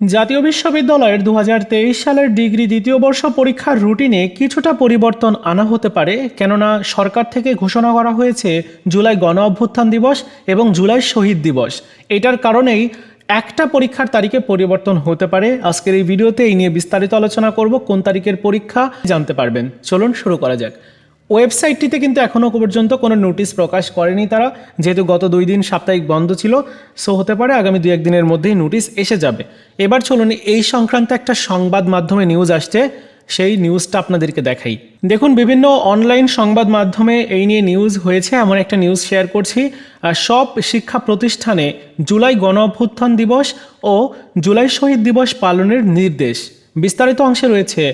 জাতীয় বিশ্ববিদ্যালয়ের দু হাজার তেইশ সালের ডিগ্রি দ্বিতীয় বর্ষ পরীক্ষার রুটিনে কিছুটা পরিবর্তন আনা হতে পারে, কেননা সরকার থেকে ঘোষণা করা হয়েছে জুলাই গণ অভ্যুত্থান দিবস এবং জুলাই শহীদ দিবস। এটার কারণেই একটা পরীক্ষার তারিখে পরিবর্তন হতে পারে। আজকের এই ভিডিওতে এই নিয়ে বিস্তারিত আলোচনা করব, কোন তারিখের পরীক্ষা জানতে পারবেন। চলুন শুরু করা যাক। ওয়েবসাইটটিতে কিন্তু এখনও পর্যন্ত কোনো নোটিশ প্রকাশ করেনি তারা, যেহেতু গত দুই দিন সাপ্তাহিক বন্ধ ছিল, সো হতে পারে আগামী দু একদিনের মধ্যেই নোটিশ এসে যাবে। এবার চলুন এই সংক্রান্ত একটা সংবাদ মাধ্যমে নিউজ আসছে, সেই নিউজটা আপনাদেরকে দেখাই। দেখুন, বিভিন্ন অনলাইন সংবাদ মাধ্যমে এই নিয়ে নিউজ হয়েছে, এমন একটা নিউজ শেয়ার করছি। সব শিক্ষা প্রতিষ্ঠানে জুলাই গণ অভ্যুত্থান দিবস ও জুলাই শহীদ দিবস পালনের নির্দেশ। বিস্তারিত অংশে রয়েছে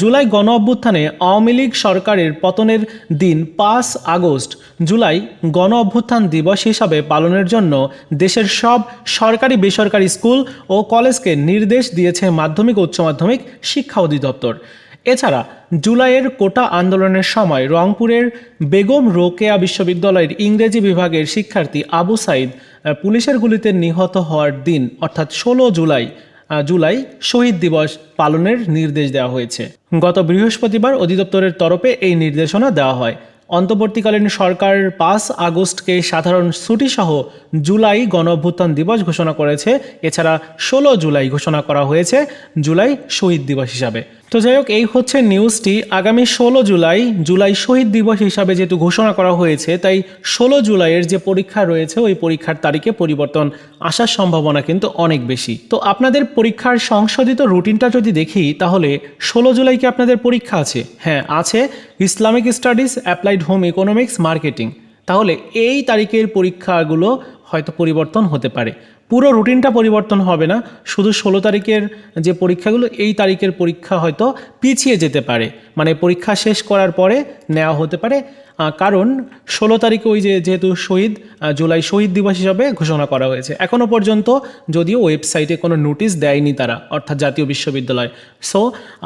জুলাই গণ অভ্যুত্থানে আওয়ামী লীগ সরকারের পতনের দিন পাঁচ আগস্ট, জুলাই গণ অভ্যুত্থান দিবস হিসাবে পালনের জন্য দেশের সব সরকারি বেসরকারি স্কুল ও কলেজকে নির্দেশ দিয়েছে মাধ্যমিক উচ্চ মাধ্যমিক শিক্ষা অধিদপ্তর। এছাড়া জুলাইয়ের কোটা আন্দোলনের সময় রংপুরের বেগম রোকেয়া বিশ্ববিদ্যালয়ের ইংরেজি বিভাগের শিক্ষার্থী আবু সাইদ পুলিশের গুলিতে নিহত হওয়ার দিন, অর্থাৎ ষোলো জুলাই জুলাই শহীদ দিবস পালনের নির্দেশ দেওয়া হয়েছে। গত বৃহস্পতিবার অধিদপ্তরের তরফে এই নির্দেশনা দেওয়া হয়। অন্তর্বর্তীকালীন সরকার পাঁচ আগস্টকে সাধারণ ছুটিসহ জুলাই গণঅভ্যুত্থান দিবস ঘোষণা করেছে। এছাড়া ষোলো জুলাই ঘোষণা করা হয়েছে জুলাই শহীদ দিবস হিসাবে। তো যাই হোক, এই হচ্ছে নিউজটি। আগামী ষোলো জুলাই জুলাই শহীদ দিবস হিসাবে যেহেতু ঘোষণা করা হয়েছে, তাই ষোলো জুলাইয়ের যে পরীক্ষা রয়েছে, ওই পরীক্ষার তারিখে পরিবর্তন আসার সম্ভাবনা কিন্তু অনেক বেশি। তো আপনাদের পরীক্ষার সংশোধিত রুটিনটা যদি দেখি, তাহলে ষোলো জুলাই কি আপনাদের পরীক্ষা আছে? হ্যাঁ আছে। Islamic studies, applied home economics, marketing. তাহলে এই তারিখের পরীক্ষাগুলো হয়তো পরিবর্তন হতে পারে। পুরো রুটিনটা পরিবর্তন হবে না, শুধু ষোলো তারিখের যে পরীক্ষাগুলো, এই তারিখের পরীক্ষা হয়তো পিছিয়ে যেতে পারে। মানে পরীক্ষা শেষ করার পরে নেওয়া হতে পারে। কারণ ষোলো তারিখে ওই যে যেহেতু শহীদ জুলাই শহীদ দিবস হিসাবে ঘোষণা করা হয়েছে। এখনও পর্যন্ত যদিও ওয়েবসাইটে কোনো নোটিশ দেয়নি তারা, অর্থাৎ জাতীয় বিশ্ববিদ্যালয়। সো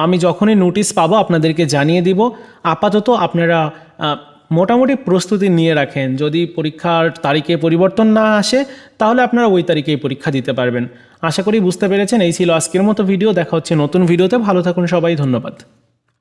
আমি যখনই নোটিশ পাবো, আপনাদেরকে জানিয়ে দিব। আপাতত আপনারা মোটামুটি প্রস্তুতি নিয়ে রাখেন। যদি পরীক্ষার তারিখে পরিবর্তন না আসে, তাহলে আপনারা ওই তারিখেই পরীক্ষা দিতে পারবেন। আশা করি বুঝতে পেরেছেন। এই ছিল আজকের মতো ভিডিও। দেখা হচ্ছে নতুন ভিডিওতে। ভালো থাকুন সবাই। ধন্যবাদ।